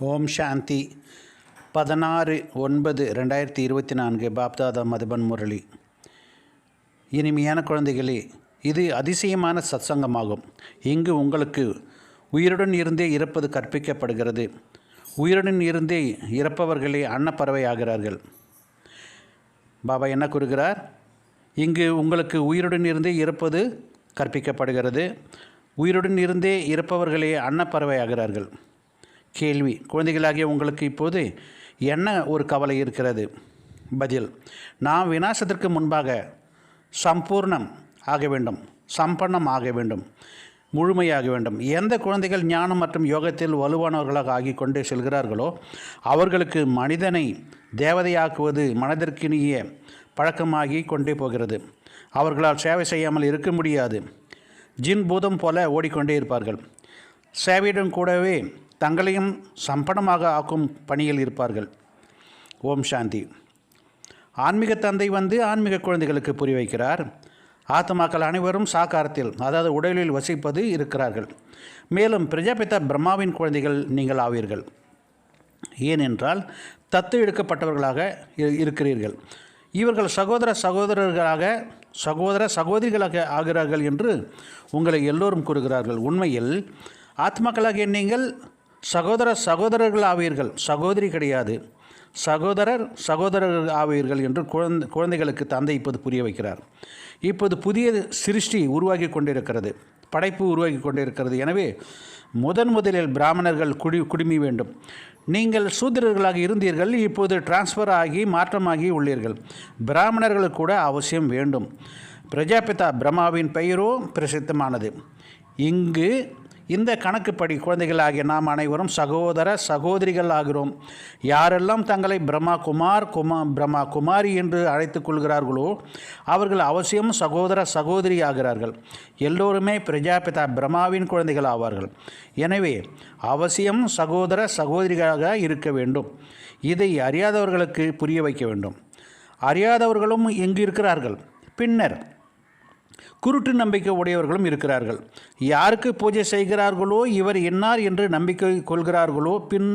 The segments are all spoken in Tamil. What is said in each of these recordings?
ஓம் சாந்தி. பதினாறு ஒன்பது ரெண்டாயிரத்தி இருபத்தி நான்கு பாப்தாதா மதுபன் முரளி. இனிமையான குழந்தைகளே இது அதிசயமான சத்சங்கமாகும். இங்கு உங்களுக்கு உயிருடன் இருந்தே இறப்பது கற்பிக்கப்படுகிறது. உயிருடன் இருந்தே இறப்பவர்களே அன்னப்பறவை ஆகிறார்கள் பாபா என்ன கூறுகிறார்? இங்கு உங்களுக்கு உயிருடன் இருந்தே இறப்பது கற்பிக்கப்படுகிறது. உயிருடன் இருந்தே இறப்பவர்களே அன்னப்பறவை ஆகிறார்கள் கேள்வி. குழந்தைகளாகிய உங்களுக்கு இப்போது என்ன ஒரு கவலை இருக்கிறது? பதில் நாம் விநாசத்திற்கு முன்பாக சம்பூர்ணம் ஆக வேண்டும் சம்பன்னம் ஆக வேண்டும் முழுமையாக வேண்டும். எந்த குழந்தைகள் ஞானம் மற்றும் யோகத்தில் வலுவானவர்களாக ஆகிக் கொண்டே செல்கிறார்களோ அவர்களுக்கு மனிதனை தேவதையாக்குவது மனதிற்கினிய பழக்கமாகி கொண்டே போகிறது. அவர்களால் சேவை செய்யாமல் இருக்க முடியாது. ஜின் பூதம் போல ஓடிக்கொண்டே இருப்பார்கள். சேவையிடம் கூடவே தங்களையும் சம்பனமாக ஆக்கும் பணியில் இருப்பார்கள். ஓம் சாந்தி. ஆன்மீக தந்தை வந்து ஆன்மீக குழந்தைகளுக்கு புரிய வைக்கிறார். ஆத்மாக்கள் அனைவரும் சாக்காரத்தில் அதாவது உடலில் வசிப்பது இருக்கிறார்கள். மேலும் பிரஜாபிதா பிரம்மாவின் குழந்தைகள் நீங்கள் ஆவீர்கள். ஏனென்றால் தத்து எடுக்கப்பட்டவர்களாக இருக்கிறீர்கள். இவர்கள் சகோதர சகோதரர்களாக சகோதர சகோதரிகளாக ஆகிறார்கள் என்று உங்களை எல்லோரும் கூறுகிறார்கள். உண்மையில் ஆத்மாக்களாகிய நீங்கள் சகோதர சகோதரர்கள் ஆவீர்கள். சகோதரி கிடையாது. சகோதரர் சகோதரர்கள் ஆவீர்கள் என்று குழந்தை குழந்தைகளுக்கு தந்தை இப்போது புரிய வைக்கிறார். இப்போது புதிய சிருஷ்டி உருவாகி கொண்டிருக்கிறது. படைப்பு உருவாகி கொண்டிருக்கிறது. எனவே முதன் முதலில் பிராமணர்கள் குடி குடிமி வேண்டும். நீங்கள் சூத்திரர்களாக இருந்தீர்கள். இப்போது டிரான்ஸ்ஃபர் ஆகி மாற்றமாகி உள்ளீர்கள். பிராமணர்கள் கூட அவசியம் வேண்டும். பிரஜாபிதா பிரம்மாவின் பெயரோ பிரசித்தமானது. இங்கு இந்த கணக்குப்படி குழந்தைகளாகிய நாம் அனைவரும் சகோதர சகோதரிகள் ஆகிறோம். யாரெல்லாம் தங்களை பிரம்மா குமார் குமா பிரம்மா குமாரி என்று அழைத்து கொள்கிறார்களோ அவர்கள் அவசியம் சகோதர சகோதரி ஆகிறார்கள் எல்லோருமே பிரஜாபிதா பிரம்மாவின் குழந்தைகள் ஆவார்கள். எனவே அவசியம் சகோதர சகோதரிகளாக இருக்க வேண்டும். இதை அறியாதவர்களுக்கு புரிய வைக்க வேண்டும். அறியாதவர்களும் இங்கு இருக்கிறார்கள்? பின்னர் குருட்டு நம்பிக்கை உடையவர்களும் இருக்கிறார்கள். யாருக்கு பூஜை செய்கிறார்களோ இவர் என்னார் என்று நம்பிக்கை கொள்கிறார்களோ பின்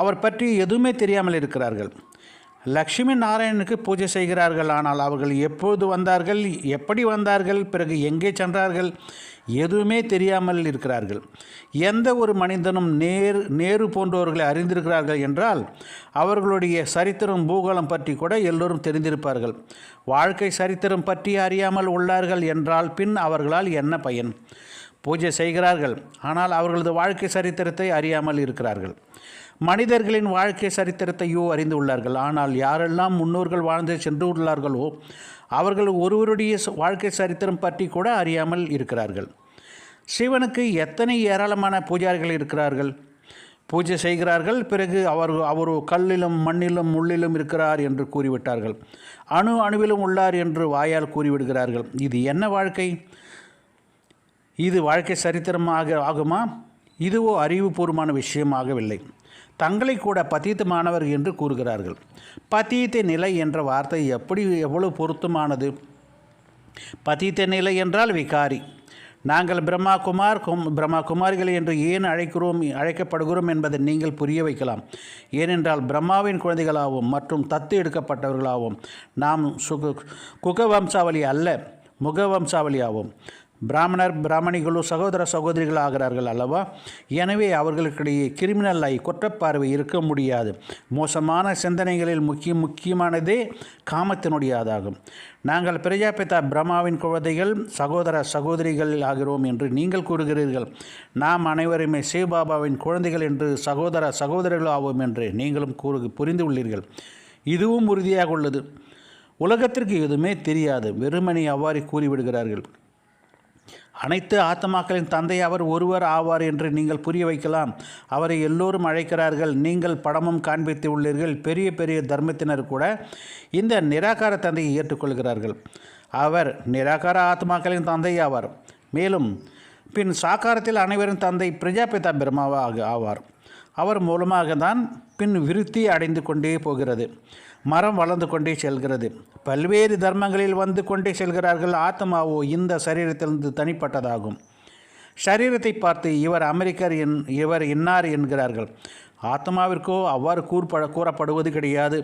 அவர் பற்றி எதுவுமே தெரியாமல் இருக்கிறார்கள். லக்ஷ்மி நாராயணனுக்கு பூஜை செய்கிறார்கள் ஆனால் அவர்கள் எப்போது வந்தார்கள் எப்படி வந்தார்கள் பிறகு எங்கே சென்றார்கள் எதுவுமே தெரியாமல் இருக்கிறார்கள். எந்த ஒரு மனிதனும் நேர் நேரு போன்றவர்களை அறிந்திருக்கிறார்கள் என்றால் அவர்களுடைய சரித்திரம் பூகோளம் பற்றி கூட எல்லோரும் தெரிந்திருப்பார்கள். வாழ்க்கை சரித்திரம் பற்றி அறியாமல் உள்ளார்கள் என்றால் பின் அவர்களால் என்ன பயன்? பூஜை செய்கிறார்கள் ஆனால் அவர்களது வாழ்க்கை சரித்திரத்தை அறியாமல் இருக்கிறார்கள். மனிதர்களின் வாழ்க்கை சரித்திரத்தையோ அறிந்து உள்ளார்கள் ஆனால் யாரெல்லாம் முன்னோர்கள் வாழ்ந்து சென்று உள்ளார்களோ அவர்கள் ஒருவருடைய வாழ்க்கை சரித்திரம் பற்றி கூட அறியாமல் இருக்கிறார்கள். சிவனுக்கு எத்தனை ஏராளமான பூஜாரிகள் இருக்கிறார்கள்? பூஜை செய்கிறார்கள் பிறகு அவர் அவர் கல்லிலும் மண்ணிலும் முள்ளிலும் இருக்கிறார் என்று கூறிவிட்டார்கள். அணு அணுவிலும் உள்ளார் என்று வாயால் கூறிவிடுகிறார்கள். இது என்ன வாழ்க்கை? இது வாழ்க்கை சரித்திரமாக ஆகுமா? இதுவோ அறிவுபூர்வமான விஷயமாகவில்லை. தங்களை கூட பதீத்தமானவர் என்று கூறுகிறார்கள். பதீத்த நிலை என்ற வார்த்தை எப்படி எவ்வளவு பொருத்தமானது? பதீத்த நிலை என்றால் விகாரி. நாங்கள் பிரம்மா குமார் கும் பிரம்மா குமாரிகள் என்று ஏன் அழைக்கிறோம் அழைக்கப்படுகிறோம் என்பதை நீங்கள் புரிய வைக்கலாம். ஏனென்றால் பிரம்மாவின் குழந்தைகளாகவும் மற்றும் தத்து எடுக்கப்பட்டவர்களாகவும் நாம் சுகு குக வம்சாவளி அல்ல முக வம்சாவளி ஆகும் பிராமணர் பிராமணிகளோ சகோதர சகோதரிகள் ஆகிறார்கள் அல்லவா? எனவே அவர்களுக்கிடையே கிரிமினல் ஐ குற்றப்பார்வை இருக்க முடியாது. மோசமான சிந்தனைகளில் முக்கிய முக்கியமானதே காமத்தினுடையதாகும் நாங்கள் பிரஜாபிதா பிரம்மாவின் குழந்தைகள் சகோதர சகோதரிகள் ஆகிறோம் என்று நீங்கள் கூறுகிறீர்கள். நாம் அனைவருமே சிவபாபாவின் குழந்தைகள் என்று சகோதர சகோதரிகள் ஆவோம் என்று நீங்களும் கூறு புரிந்து உள்ளீர்கள் இதுவும் உறுதியாக உள்ளது. உலகத்திற்கு எதுவுமே தெரியாது. வெறுமனை அவ்வாறு கூறிவிடுகிறார்கள். அனைத்து ஆத்மாக்களின் தந்தை அவர் ஒருவர் ஆவார் என்று நீங்கள் புரிய வைக்கலாம். அவரை எல்லோரும் அழைக்கிறார்கள். நீங்கள் படமும் காண்பித்து உள்ளீர்கள். பெரிய பெரிய தர்மத்தினர் கூட இந்த நிராகார தந்தையை ஏற்றுக்கொள்கிறார்கள். அவர் நிராகார ஆத்மாக்களின் தந்தை ஆவார். மேலும் பின் சாக்காரத்தில் அனைவரின் தந்தை பிரஜாபிதா பிரம்மாவாக ஆவார். அவர் மூலமாக தான் பின் விருத்தி அடைந்து கொண்டே போகிறது. மரம் வளர்ந்து கொண்டே செல்கிறது. பல்வேறு தர்மங்களில் வந்து கொண்டே செல்கிறார்கள். ஆத்மாவோ இந்த சரீரத்திலிருந்து தனிப்பட்டதாகும். சரீரத்தை பார்த்து இவர் அமெரிக்கர் என் இவர் இன்னார் என்கிறார்கள். ஆத்மாவிற்கோ அவ்வாறு கூறப்பட கூறப்படுவது கிடையாது.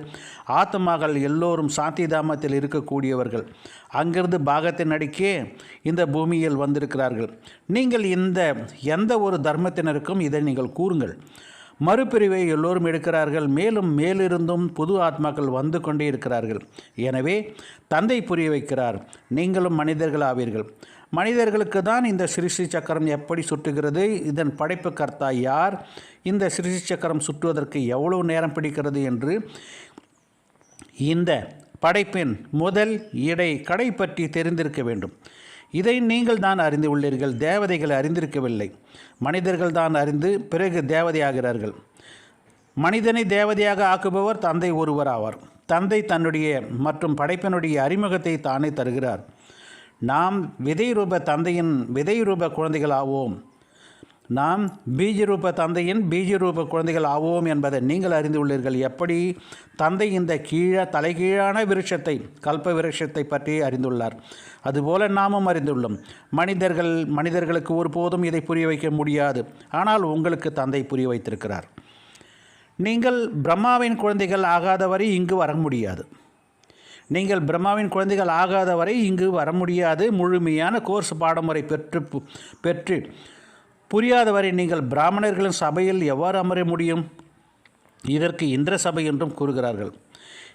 ஆத்மாக்கள் எல்லோரும் சாந்தி தாமத்தில் இருக்கக்கூடியவர்கள். அங்கிருந்து பாகத்தின் அடிக்கே இந்த பூமியில் வந்திருக்கிறார்கள். நீங்கள் இந்த எந்த ஒரு தர்மத்தினருக்கும் இதை நீங்கள் கூறுங்கள். மறுபிரிவை எல்லோரும் எடுக்கிறார்கள். மேலும் மேலிருந்தும் புது ஆத்மாக்கள் வந்து கொண்டே இருக்கிறார்கள். எனவே தந்தை புரிய வைக்கிறார். நீங்களும் மனிதர்கள் ஆவீர்கள். மனிதர்களுக்கு தான் இந்த சிருஷ்டி சக்கரம் எப்படி சுற்றுகிறது? இதன் படைப்பு கர்த்தா யார்? இந்த சிருஷ்டி சக்கரம் சுற்றுவதற்கு எவ்வளவு நேரம் பிடிக்கிறது என்று இந்த படைப்பின் முதல் இடை கடை பற்றி தெரிந்திருக்க வேண்டும். இதை நீங்கள் தான் அறிந்து உள்ளீர்கள். தேவதைகள் அறிந்திருக்கவில்லை. மனிதர்கள் தான் அறிந்து பிறகு தேவதையாகிறார்கள். மனிதனை தேவதையாக ஆக்குபவர் தந்தை ஒருவர் ஆவார். தந்தை தன்னுடைய மற்றும் படைப்பினுடைய அறிமுகத்தை தானே தருகிறார். நாம் விதை ரூப தந்தையின் விதை ரூப குழந்தைகள் ஆவோம் நாம் பீஜரூப தந்தையின் பீஜரூப குழந்தைகள் ஆவோம் என்பதை நீங்கள் அறிந்து உள்ளீர்கள். எப்படி? தந்தை இந்த கீழ தலைகீழான விருட்சத்தை கல்ப விருட்சத்தை பற்றி அறிந்துள்ளார். அதுபோல நாமும் அறிந்துள்ளோம். மனிதர்கள் மனிதர்களுக்கு ஒருபோதும் இதை புரிய வைக்க முடியாது. ஆனால் உங்களுக்கு தந்தை புரிய வைத்திருக்கிறார். நீங்கள் பிரம்மாவின் குழந்தைகள் ஆகாதவரை இங்கு வர முடியாது. நீங்கள் பிரம்மாவின் குழந்தைகள் ஆகாத வரை இங்கு வர முடியாது. முழுமையான கோர்ஸ் பாடமுறை பெற்று பெற்று புரியாதவரை நீங்கள் பிராமணர்களின் சபையில் எவ்வாறு அமர முடியும்? இதற்கு இந்திர சபை என்றும் கூறுகிறார்கள்.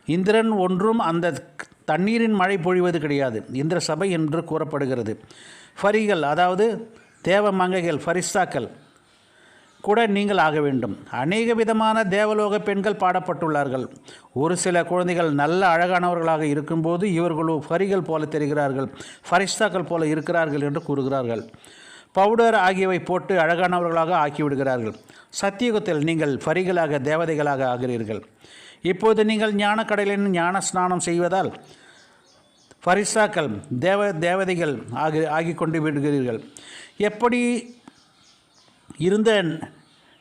இந்திரன் ஒன்றும் அந்த தண்ணீரின் மழை பொழிவது கிடையாது. இந்திர சபை என்று கூறப்படுகிறது. ஃபரிகள் அதாவது தேவ மங்கைகள் ஃபரிஸ்தாக்கள் கூட நீங்கள் ஆக வேண்டும். அநேக விதமான தேவலோக பெண்கள் பாடப்பட்டுள்ளார்கள். ஒரு சில குழந்தைகள் நல்ல அழகானவர்களாக இருக்கும்போது இவர்களோ ஃபரிகள் போல தெரிகிறார்கள். ஃபரிஸ்தாக்கள் போல இருக்கிறார்கள் என்று கூறுகிறார்கள். பவுடர் ஆகியவை போட்டு அழகானவர்களாக ஆக்கிவிடுகிறார்கள். சத்தியுகத்தில் நீங்கள் பரிகளாக தேவதைகளாக ஆகிறீர்கள். இப்போது நீங்கள் ஞானக்கடலின் ஞான ஸ்நானம் செய்வதால் பரிசாக்கள் தேவ தேவதைகள் ஆகி ஆகி கொண்டு விடுகிறீர்கள். எப்படி இருந்த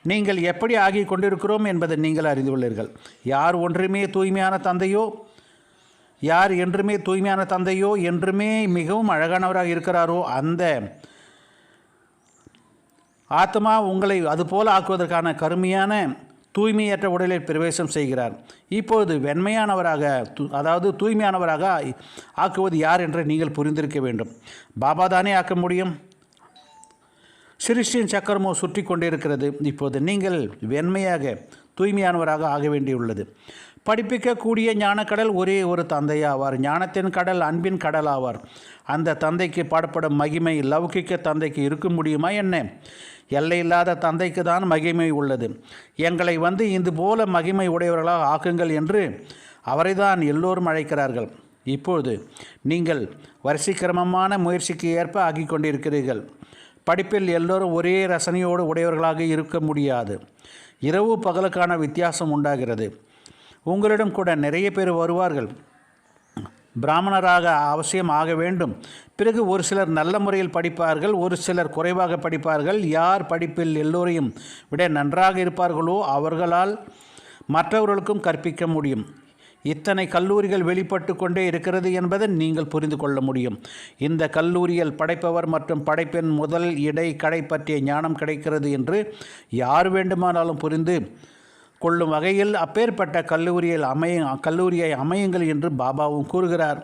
நீங்கள் எப்படி ஆகி கொண்டிருக்கிறோம் என்பதை நீங்கள் அறிந்து கொள்ளீர்கள். யார் ஒன்றுமே தூய்மையான தந்தையோ யார் என்றுமே தூய்மையான தந்தையோ என்றுமே மிகவும் அழகானவராக இருக்கிறாரோ அந்த ஆத்மா உங்களை அதுபோல ஆக்குவதற்கான கருமையான தூய்மையற்ற உடலில் பிரவேசம் செய்கிறார். இப்பொழுது வெண்மையானவராக அதாவது தூய்மையானவராக ஆக்குவது யார் என்று நீங்கள் புரிந்திருக்க வேண்டும். பாபா தானே ஆக்க முடியும்? சிருஷ்டியின் சக்கரமோ சுற்றி கொண்டிருக்கிறது. இப்போது நீங்கள் வெண்மையாக தூய்மையானவராக ஆக வேண்டியுள்ளது. படிப்பிக்கக்கூடிய ஞானக்கடல் ஒரே ஒரு தந்தையாவார். ஞானத்தின் கடல் அன்பின் கடல் ஆவார் அந்த தந்தைக்கு பாடப்படும் மகிமை லௌகிக்க தந்தைக்கு இருக்க முடியுமா என்ன? எல்லையில்லாத தந்தைக்கு தான் மகிமை உள்ளது. எங்களை வந்து இது போல மகிமை உடையவர்களாக ஆக்குங்கள் என்று அவரைதான் எல்லோரும் அழைக்கிறார்கள். இப்பொழுது நீங்கள் வரிசைக்கிரமமான முயற்சிக்கு ஏற்ப ஆகிக் கொண்டிருக்கிறீர்கள். படிப்பில் எல்லோரும் ஒரே ரசனையோடு உடையவர்களாக இருக்க முடியாது. இரவு பகலுக்கான வித்தியாசம் உண்டாகிறது. உங்களிடம் கூட நிறைய பேர் வருவார்கள். பிராமணராக அவசியம் ஆக வேண்டும். பிறகு ஒரு சிலர் நல்ல முறையில் படிப்பார்கள் ஒரு சிலர் குறைவாக படிப்பார்கள். யார் படிப்பில் எல்லோரையும் விட நன்றாக இருப்பார்களோ அவர்களால் மற்றவர்களுக்கும் கற்பிக்க முடியும். இத்தனை கல்லூரிகள் வெளிப்பட்டு கொண்டே இருக்கிறது என்பதை நீங்கள் புரிந்து கொள்ள முடியும். இந்த கல்லூரியில் படைப்பவர் மற்றும் படைப்பின் முதல் இடை கடை பற்றிய ஞானம் கிடைக்கிறது என்று யார் வேண்டுமானாலும் புரிந்து கொள்ளும் வகையில் அப்பேற்பட்ட கல்லூரியில் அமைய கல்லூரியை அமையுங்கள் என்று பாபாவும் கூறுகிறார்.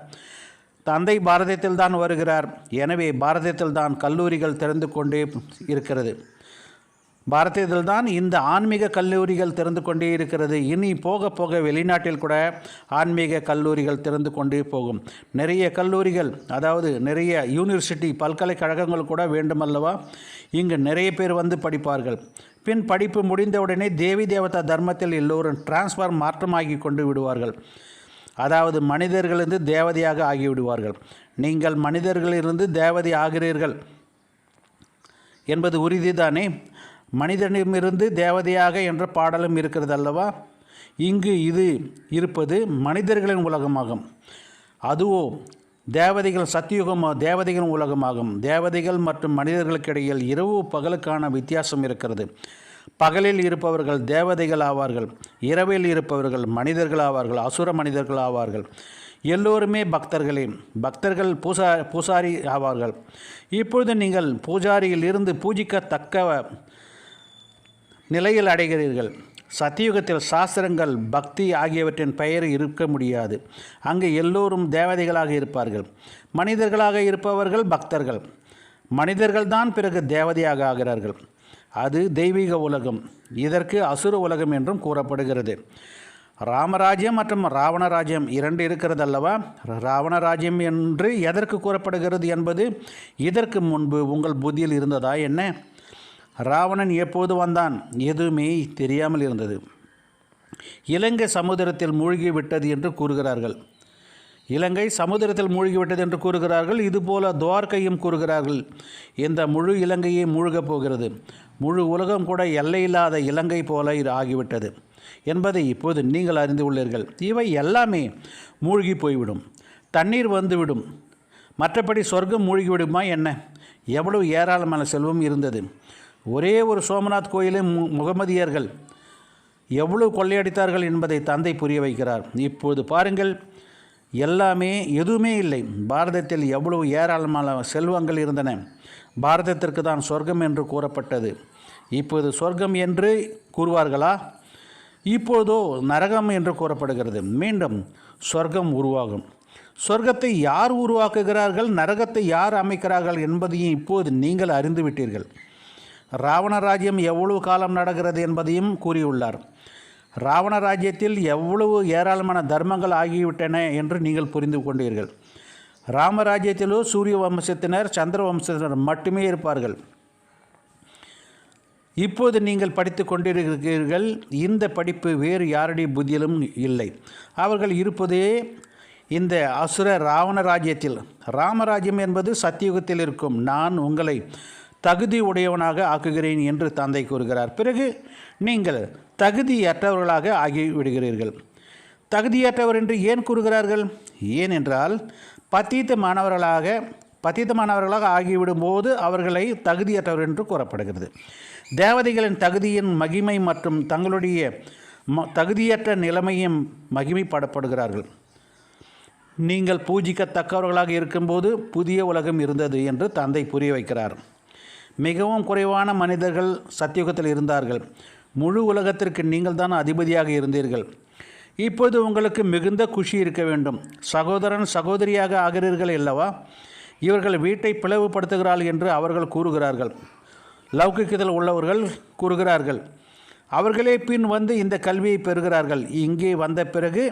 தந்தை பாரதத்தில் தான் வருகிறார். எனவே பாரதத்தில் தான் கல்லூரிகள் திறந்து கொண்டே இருக்கிறது. பாரதத்தில் தான் இந்த ஆன்மீக கல்லூரிகள் திறந்து கொண்டே இருக்கிறது. இனி போக போக வெளிநாட்டில் கூட ஆன்மீக கல்லூரிகள் திறந்து கொண்டே போகும். நிறைய கல்லூரிகள் அதாவது நிறைய யூனிவர்சிட்டி பல்கலைக்கழகங்கள் கூட வேண்டுமல்லவா? இங்கு நிறைய பேர் வந்து படிப்பார்கள். பின் படிப்பு முடிந்தவுடனே தேவி தேவதா தர்மத்தில் எல்லோரும் டிரான்ஸ்ஃபார் மாற்றமாகி கொண்டு விடுவார்கள். அதாவது மனிதர்களிருந்து தேவதையாக ஆகிவிடுவார்கள். நீங்கள் மனிதர்களிலிருந்து தேவதை ஆகிறீர்கள் என்பது உறுதிதானே? மனிதனிடமிருந்து தேவதையாக என்ற பாடலும் இருக்கிறது அல்லவா இங்கு இது இருப்பது மனிதர்களின் உலகமாகும். அதுவோ தேவதைகள் சத்தியுகம் தேவதைகளின் உலகமாகும். தேவதைகள் மற்றும் மனிதர்களுக்கிடையில் இரவு பகலுக்கான வித்தியாசம் இருக்கிறது. பகலில் இருப்பவர்கள் தேவதைகள் ஆவார்கள். இரவில் இருப்பவர்கள் மனிதர்கள் ஆவார்கள். அசுர மனிதர்கள் ஆவார்கள். எல்லோருமே பக்தர்களே பக்தர்கள் பூசா பூசாரி ஆவார்கள். இப்பொழுது நீங்கள் பூஜாரியில் இருந்து பூஜிக்கத்தக்க நிலையில் அடைகிறீர்கள். சத்தியுகத்தில் சாஸ்திரங்கள் பக்தி ஆகியவற்றின் பெயர் இருக்க முடியாது. அங்கு எல்லோரும் தேவதைகளாக இருப்பார்கள். மனிதர்களாக இருப்பவர்கள் பக்தர்கள். மனிதர்கள்தான் பிறகு தேவதையாக ஆகிறார்கள். அது தெய்வீக உலகம். இதற்கு அசுர உலகம் என்றும் கூறப்படுகிறது. ராமராஜ்யம் மற்றும் ராவணராஜ்யம் இரண்டு இருக்கிறது அல்லவா ராவணராஜ்யம் என்று எதற்கு கூறப்படுகிறது என்பது இதற்கு முன்பு உங்கள் புத்தியில் இருந்ததா? என்ன? ராவணன் எப்போது வந்தான்? எதுவுமே தெரியாமல் இருந்தது. இலங்கை சமுத்திரத்தில் மூழ்கிவிட்டது என்று கூறுகிறார்கள். இலங்கை சமுத்திரத்தில் மூழ்கிவிட்டது என்று கூறுகிறார்கள். இதுபோல துவார்க்கையும் கூறுகிறார்கள். இந்த முழு இலங்கையை மூழ்கப் போகிறது. முழு உலகம் கூட எல்லையில்லாத இலங்கை போல இது ஆகிவிட்டது என்பதை இப்போது நீங்கள் அறிந்து உள்ளீர்கள். இவை எல்லாமே மூழ்கி போய்விடும். தண்ணீர் வந்துவிடும். மற்றபடி சொர்க்கம் மூழ்கிவிடுமா என்ன? எவ்வளவு ஏராளமான செல்வம் இருந்தது. ஒரே ஒரு சோமநாத் கோயிலை மு முகமதியர்கள் எவ்வளவு கொள்ளையடித்தார்கள் என்பதை தந்தை புரிய வைக்கிறார். இப்போது பாருங்கள் எல்லாமே எதுவுமே இல்லை. பாரதத்தில் எவ்வளவு ஏராளமான செல்வங்கள் இருந்தன. பாரதத்திற்கு தான் சொர்க்கம் என்று கூறப்பட்டது. இப்போது சொர்க்கம் என்று கூறுவார்களா? இப்போதோ நரகம் என்று கூறப்படுகிறது. மீண்டும் சொர்க்கம் உருவாகும். சொர்க்கத்தை யார் உருவாக்குகிறார்கள்? நரகத்தை யார் அமைக்கிறார்கள் என்பதையும் இப்போது நீங்கள் அறிந்துவிட்டீர்கள் ராவண ராஜ்யம் எவ்வளவு காலம் நடக்கிறது என்பதையும் கூறியுள்ளார். ராவண ராஜ்யத்தில் எவ்வளவு ஏராளமான தர்மங்கள் ஆகிவிட்டன என்று நீங்கள் புரிந்து கொண்டீர்கள். ராமராஜ்யத்திலோ சூரிய வம்சத்தினர் சந்திர வம்சத்தினர் மட்டுமே இருப்பார்கள். இப்போது நீங்கள் படித்து கொண்டிருக்கிறீர்கள் இந்த படிப்பு வேறு யாருடைய புத்தியிலும் இல்லை. அவர்கள் இருப்பதே இந்த அசுர ராவண ராஜ்யத்தில் ராமராஜ்யம் என்பது சத்தியுகத்தில் இருக்கும். நான் உங்களை தகுதி உடையவனாக ஆக்குகிறேன் என்று தந்தை கூறுகிறார். பிறகு நீங்கள் தகுதியற்றவர்களாக ஆகிவிடுகிறீர்கள். தகுதியற்றவர் என்று ஏன் கூறுகிறார்கள்? ஏனென்றால் பத்தீத்த மாணவர்களாக பத்தீத்தமானவர்களாக ஆகிவிடும்போது அவர்களை தகுதியற்றவர் என்று கூறப்படுகிறது. தேவதைகளின் தகுதியின் மகிமை மற்றும் தங்களுடைய ம தகுதியற்ற நிலைமையும் மகிமைப்படப்படுகிறார்கள். நீங்கள் பூஜிக்கத்தக்கவர்களாக இருக்கும்போது புதிய உலகம் இருந்தது என்று தந்தை புரிய வைக்கிறார். மிகவும் குறைவான மனிதர்கள் சத்தியுகத்தில் இருந்தார்கள். முழு உலகத்திற்கு நீங்கள் தான் அதிபதியாக இருந்தீர்கள். இப்போது உங்களுக்கு மிகுந்த குஷி இருக்க வேண்டும். சகோதரன் சகோதரியாக ஆகிறீர்கள் அல்லவா? இவர்கள் வீட்டை பிளவுபடுத்துகிறாள் என்று அவர்கள் கூறுகிறார்கள். லௌகிக்கத்தில் உள்ளவர்கள் கூறுகிறார்கள். அவர்களே பின் வந்து இந்த கல்வியை பெறுகிறார்கள். இங்கே வந்த பிறகு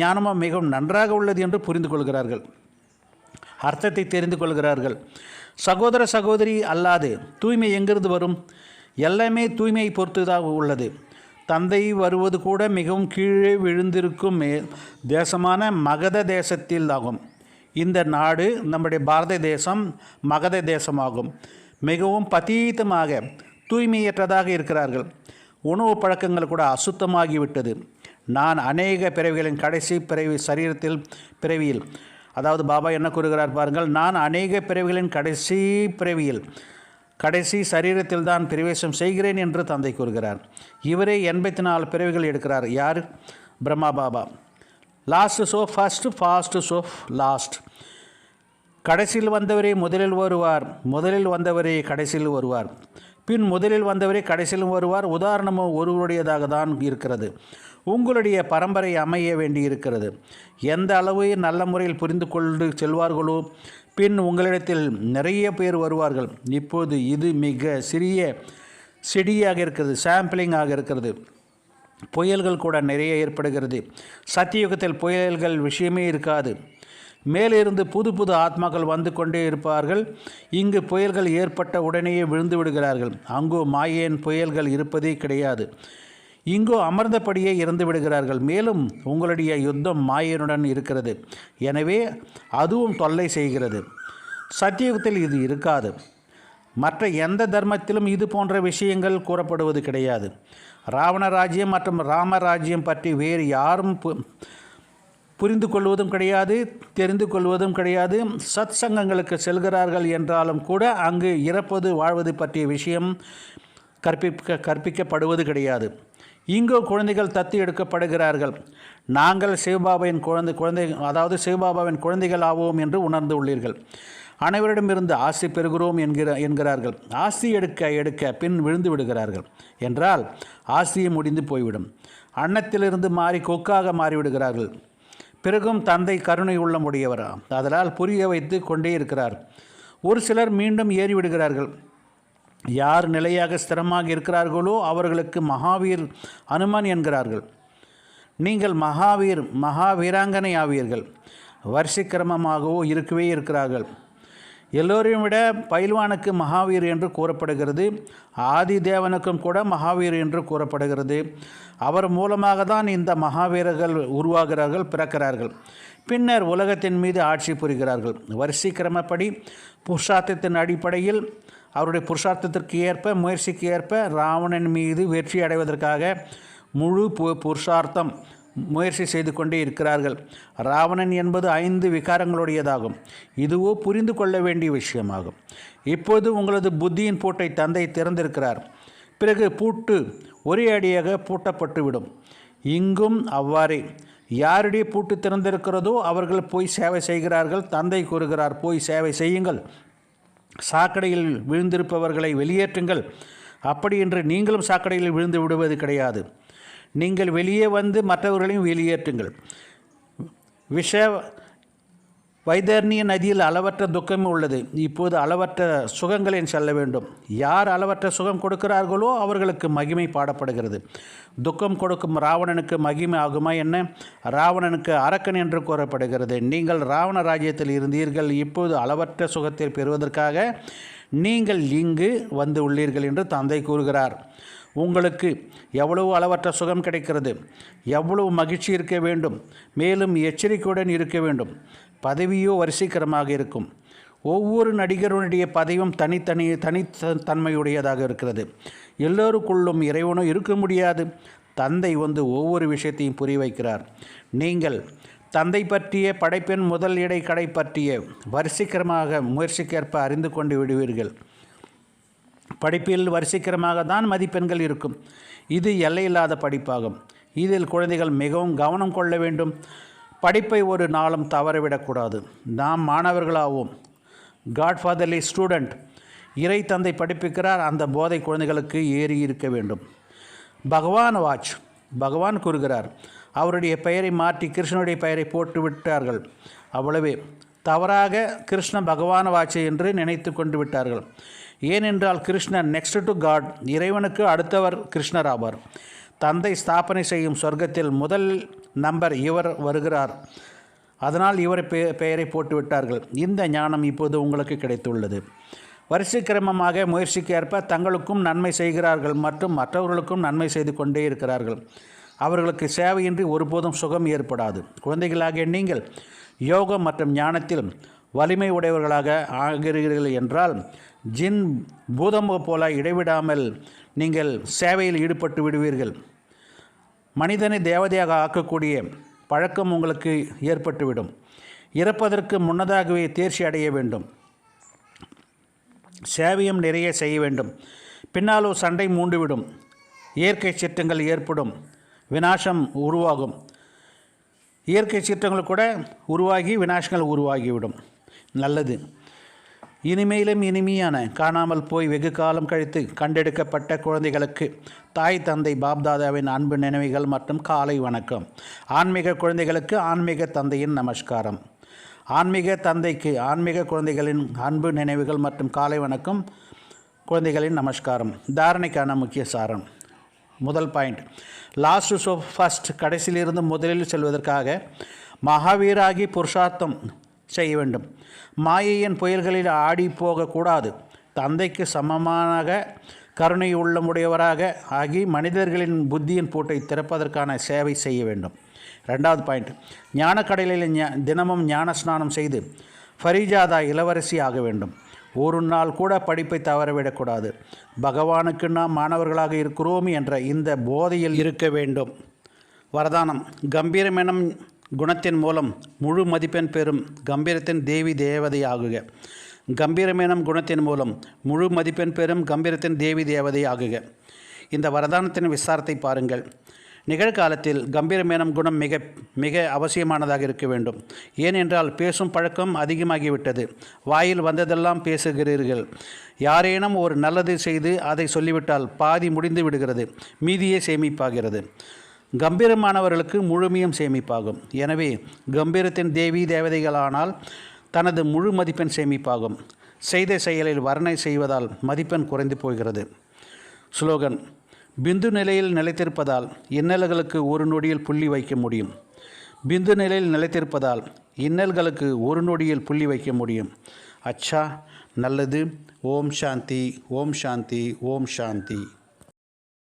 ஞானமும் மிகவும் நன்றாக உள்ளது என்று புரிந்து கொள்கிறார்கள். அர்த்தத்தை தெரிந்து கொள்கிறார்கள். சகோதர சகோதரி அல்லாது தூய்மை எங்கிருந்து வரும்? எல்லாமே தூய்மையை பொறுத்துதாக உள்ளது. தந்தை வருவது கூட மிகவும் கீழே விழுந்திருக்கும் மே தேசமான மகத தேசத்தில் ஆகும். இந்த நாடு நம்முடைய பாரத தேசம் மகத தேசமாகும். மிகவும் பதீதமாக தூய்மையற்றதாக இருக்கிறார்கள். உணவு பழக்கங்கள் கூட அசுத்தமாகிவிட்டது. நான் அநேக பிறவிகளின் கடைசி பிறவி சரீரத்தில் பிறவியில் அதாவது பாபா என்ன கூறுகிறார் பாருங்கள் நான் அநேக பிறவிகளின் கடைசி பிறவியில் கடைசி சரீரத்தில் தான் பிரவேசம் செய்கிறேன் என்று தந்தை கூறுகிறார். இவரே எண்பத்தி நாலு பிறவிகள் எடுக்கிறார். யார்? Brahma Baba. Last so first first so last கடைசியில் வந்தவரே முதலில் வருவார் முதலில் வந்தவரே கடைசியில் வருவார். பின் முதலில் வந்தவரே கடைசியிலும் வருவார். உதாரணமும் ஒருவருடையதாக தான் இருக்கிறது. உங்களுடைய பரம்பரை அமைய வேண்டி இருக்கிறது எந்த அளவு நல்ல முறையில் புரிந்து கொண்டு செல்வார்களோ பின் உங்களிடத்தில் நிறைய பேர் வருவார்கள். இப்போது இது மிக சிறிய செடியாக இருக்கிறது சாம்பிளிங் ஆக இருக்கிறது. புயல்கள் கூட நிறைய ஏற்படுகிறது. சத்தியுகத்தில் புயல்கள் விஷயமே இருக்காது. மேலிருந்து புது புது ஆத்மாக்கள் வந்து கொண்டே இருப்பார்கள். இங்கு புயல்கள் ஏற்பட்ட உடனேயே விழுந்து விடுகிறார்கள். அங்கோ மாயேன் புயல்கள் இருப்பதே கிடையாது. இங்கோ அமர்ந்தபடியே இறந்து விடுகிறார்கள். மேலும் உங்களுடைய யுத்தம் மாயனுடன் இருக்கிறது. எனவே அதுவும் தொல்லை செய்கிறது. சத்தியுகத்தில் இது இருக்காது. மற்ற எந்த தர்மத்திலும் இது போன்ற விஷயங்கள் கூறப்படுவது கிடையாது. ராவண ராஜ்யம் மற்றும் ராமராஜ்யம் பற்றி வேறு யாரும் பு புரிந்து கொள்வதும் கிடையாது தெரிந்து கொள்வதும் கிடையாது. சத் சங்கங்களுக்கு செல்கிறார்கள் என்றாலும் கூட அங்கு இறப்பது வாழ்வது பற்றிய விஷயம் கற்பிக்க கற்பிக்கப்படுவது கிடையாது. இங்கோ குழந்தைகள் தத்து எடுக்கப்படுகிறார்கள். நாங்கள் சிவபாபாவின் குழந்தை குழந்தை அதாவது சிவபாபாவின் குழந்தைகள் ஆவோம் என்று உணர்ந்து உள்ளீர்கள். அனைவரிடமிருந்து ஆசி பெறுகிறோம் என்கிற என்கிறார்கள். ஆசி எடுக்க எடுக்க பின் விழுந்து விடுகிறார்கள். என்றால் ஆசியை முடிந்து போய்விடும். அன்னத்திலிருந்து மாறி கொக்காக மாறிவிடுகிறார்கள். பிறகும் தந்தை கருணை உள்ளமுடையவரா அதனால் புரிய வைத்து கொண்டே இருக்கிறார். ஒரு சிலர் மீண்டும் ஏறிவிடுகிறார்கள். யார் நிலையாக ஸ்திரமாக இருக்கிறார்களோ அவர்களுக்கு மகாவீர் அனுமன் என்கிறார்கள். நீங்கள் மகாவீர் மகாவீராங்கனை ஆவீர்கள். வருஷக்கிரமமாகவோ இருக்கவே இருக்கிறார்கள். எல்லோரையும் விட பயில்வானுக்கு மகாவீர் என்று கூறப்படுகிறது. ஆதி தேவனுக்கும் கூட மகாவீர் என்று கூறப்படுகிறது. அவர் மூலமாக தான் இந்த மகாவீரர்கள் உருவாகிறார்கள் பிறக்கிறார்கள். பின்னர் உலகத்தின் மீது ஆட்சி புரிகிறார்கள். வரிசை கிரமப்படி புருஷார்த்தத்தின் அடிப்படையில் அவருடைய புருஷார்த்தத்திற்கு ஏற்ப முயற்சிக்கு ஏற்ப ராவணன் மீது வெற்றி அடைவதற்காக முழு பு புருஷார்த்தம் முயற்சி செய்து கொண்டே இருக்கிறார்கள். ராவணன் என்பது ஐந்து விகாரங்களுடையதாகும். இதுவோ புரிந்து கொள்ள வேண்டிய விஷயமாகும். இப்போது உங்களது புத்தியின் பூட்டை தந்தை திறந்திருக்கிறார். பிறகு பூட்டு ஒரே அடியாக பூட்டப்பட்டுவிடும். இங்கும் அவ்வாறே. யாருடைய பூட்டு திறந்திருக்கிறதோ அவர்கள் போய் சேவை செய்கிறார்கள். தந்தை கூறுகிறார் போய் சேவை செய்யுங்கள். சாக்கடையில் விழுந்திருப்பவர்களை வெளியேற்றுங்கள். அப்படி என்று நீங்களும் சாக்கடையில் விழுந்து விடுவது கிடையாது. நீங்கள் வெளியே வந்து மற்றவர்களையும் வெளியேற்றுங்கள். விஷ வைதர்ணிய நதியில் அளவற்ற துக்கம் உள்ளது. இப்போது அளவற்ற சுகங்களை செல்ல வேண்டும். யார் அளவற்ற சுகம் கொடுக்கிறார்களோ அவர்களுக்கு மகிமை பாடப்படுகிறது. துக்கம் கொடுக்கும் ராவணனுக்கு மகிமை ஆகுமா என்ன? ராவணனுக்கு அரக்கன் என்று கூறப்படுகிறது. நீங்கள் ராவண ராஜ்யத்தில் இருந்தீர்கள். இப்போது அளவற்ற சுகத்தை பெறுவதற்காக நீங்கள் இங்கு வந்து உள்ளீர்கள் என்று தந்தை கூறுகிறார். உங்களுக்கு எவ்வளவு அளவற்ற சுகம் கிடைக்கிறது எவ்வளவு மகிழ்ச்சி இருக்க வேண்டும் மேலும் எச்சரிக்கையுடன் இருக்க வேண்டும். பதவியோ வரிசைக்கரமாக இருக்கும். ஒவ்வொரு நடிகருடைய பதவியும் தனித்தனி தனித்தன்மையுடையதாக இருக்கிறது. எல்லோருக்குள்ளும் இறைவனும் இருக்க முடியாது. தந்தை வந்து ஒவ்வொரு விஷயத்தையும் புரிய வைக்கிறார். நீங்கள் தந்தை பற்றிய படைப்பின் முதல் இடை கடை பற்றிய வரிசைக்கரமாக முயற்சிக்கேற்ப அறிந்து கொண்டு விடுவீர்கள். படிப்பில் வரிசைக்கிரமாக தான் மதிப்பெண்கள் இருக்கும். இது எல்லையில்லாத படிப்பாகும். இதில் குழந்தைகள் மிகவும் கவனம் கொள்ள வேண்டும். படிப்பை ஒரு நாளும் தவறவிடக்கூடாது நாம் மாணவர்களாவோம். காட்ஃபாதர்லி ஸ்டூடெண்ட் இறை தந்தை படிப்பிக்கிறார். அந்த போதை குழந்தைகளுக்கு ஏறி இருக்க வேண்டும். பகவான் வாட்ச் பகவான் கூறுகிறார். அவருடைய பெயரை மாற்றி கிருஷ்ணனுடைய பெயரை போட்டு விட்டார்கள். அவ்வளவே. தவறாக கிருஷ்ண பகவான் வாட்சை என்று நினைத்து கொண்டு விட்டார்கள். ஏனென்றால் கிருஷ்ணர் நெக்ஸ்ட் டு காட் இறைவனுக்கு அடுத்தவர் கிருஷ்ணர் ஆவார். தந்தை ஸ்தாபனை செய்யும் சொர்க்கத்தில் முதல் நம்பர் இவர் வருகிறார். அதனால் இவர் பெ பெயரை போட்டுவிட்டார்கள். இந்த ஞானம் இப்போது உங்களுக்கு கிடைத்துள்ளது. வரிசைக்கிரமமாக முயற்சிக்கு ஏற்ப தங்களுக்கும் நன்மை செய்கிறார்கள் மற்றும் மற்றவர்களுக்கும் நன்மை செய்து கொண்டே இருக்கிறார்கள். அவர்களுக்கு சேவையின்றி ஒருபோதும் சுகம் ஏற்படாது. குழந்தைகளாக நீங்கள் யோகம் மற்றும் ஞானத்தில் வலிமை உடையவர்களாக ஆகிறீர்கள் என்றால் ஜின் பூதம் போல இடைவிடாமல் நீங்கள் சேவையில் ஈடுபட்டு விடுவீர்கள். மனிதனை தேவதையாக ஆக்கக்கூடிய பழக்கம் உங்களுக்கு ஏற்பட்டுவிடும். இறப்பதற்கு முன்னதாகவே தேர்ச்சி அடைய வேண்டும். சேவையும் நிறைய செய்ய வேண்டும். பின்னாலோ சண்டை மூண்டுவிடும். இயற்கை சீற்றங்கள் ஏற்படும். வினாசம் உருவாகும். இயற்கை சீற்றங்கள் கூட உருவாகி வினாசங்கள் உருவாகிவிடும். நல்லது. இனிமேலும் இனிமையான காணாமல் போய் வெகு காலம் கழித்து கண்டெடுக்கப்பட்ட குழந்தைகளுக்கு தாய் தந்தை பாப்தாதாவின் அன்பு நினைவுகள் மற்றும் காலை வணக்கம். ஆன்மீக குழந்தைகளுக்கு ஆன்மீக தந்தையின் நமஸ்காரம். ஆன்மீக தந்தைக்கு ஆன்மீக குழந்தைகளின் அன்பு நினைவுகள் மற்றும் காலை வணக்கம் குழந்தைகளின் நமஸ்காரம். தாரணைக்கான முக்கிய சாரம். முதல் பாயிண்ட் லாஸ்ட் ஸோ ஃபஸ்ட் கடைசியிலிருந்து முதலில் செல்வதற்காக மகாவீராகி புருஷார்த்தம் செய்ய வேண்டும். மாயையின் புயல்களில் ஆடி போகக்கூடாது. தந்தைக்கு சமமாக கருணை உள்ளமுடையவராக ஆகி மனிதர்களின் புத்தியின் பூட்டை திறப்பதற்கான சேவை செய்ய வேண்டும். ரெண்டாவது பாயிண்ட் ஞானக்கடலில் ஞா- தினமும் ஞான ஸ்நானம் செய்து ஃபரிஜாதா இளவரசி ஆக வேண்டும். ஒரு நாள் கூட படிப்பை தவறவிடக்கூடாது. பகவானுக்கு நாம் மாணவர்களாக இருக்கிறோம் என்ற இந்த போதையில் இருக்க வேண்டும். வரதானம். கம்பீரமெனும் குணத்தின் மூலம் முழு மதிப்பெண் பெறும் கம்பீரத்தின் தேவி தேவதை ஆகுக கம்பீரமேனம் குணத்தின் மூலம் முழு மதிப்பெண் பெறும் கம்பீரத்தின் தேவி தேவதை ஆகுக இந்த வரதானத்தின் விசாரத்தை பாருங்கள். நிகழ்காலத்தில் கம்பீரமேனம் குணம் மிக மிக அவசியமானதாக இருக்க வேண்டும். ஏனென்றால் பேசும் பழக்கம் அதிகமாகிவிட்டது. வாயில் வந்ததெல்லாம் பேசுகிறீர்கள். யாரேனும் ஒரு நல்லது செய்து அதை சொல்லிவிட்டால் பாதி முடிந்து விடுகிறது. மீதியே சேமிப்பாகிறது. கம்பீரமானவர்களுக்கு முழுமையும் சேமிப்பாகும். எனவே கம்பீரத்தின் தேவி தேவதைகளானால் தனது முழு மதிப்பெண் சேமிப்பாகும். செய்த செயலில் வர்ணனை செய்வதால் மதிப்பெண் குறைந்து போகிறது. ஸ்லோகன் பிந்து நிலையில் நிலைத்திருப்பதால் இன்னல்களுக்கு ஒரு நொடியில் புள்ளி வைக்க முடியும். பிந்து நிலையில் நிலைத்திருப்பதால் இன்னல்களுக்கு ஒரு நொடியில் புள்ளி வைக்க முடியும். அச்சா நல்லது. ஓம் சாந்தி ஓம் சாந்தி ஓம் சாந்தி.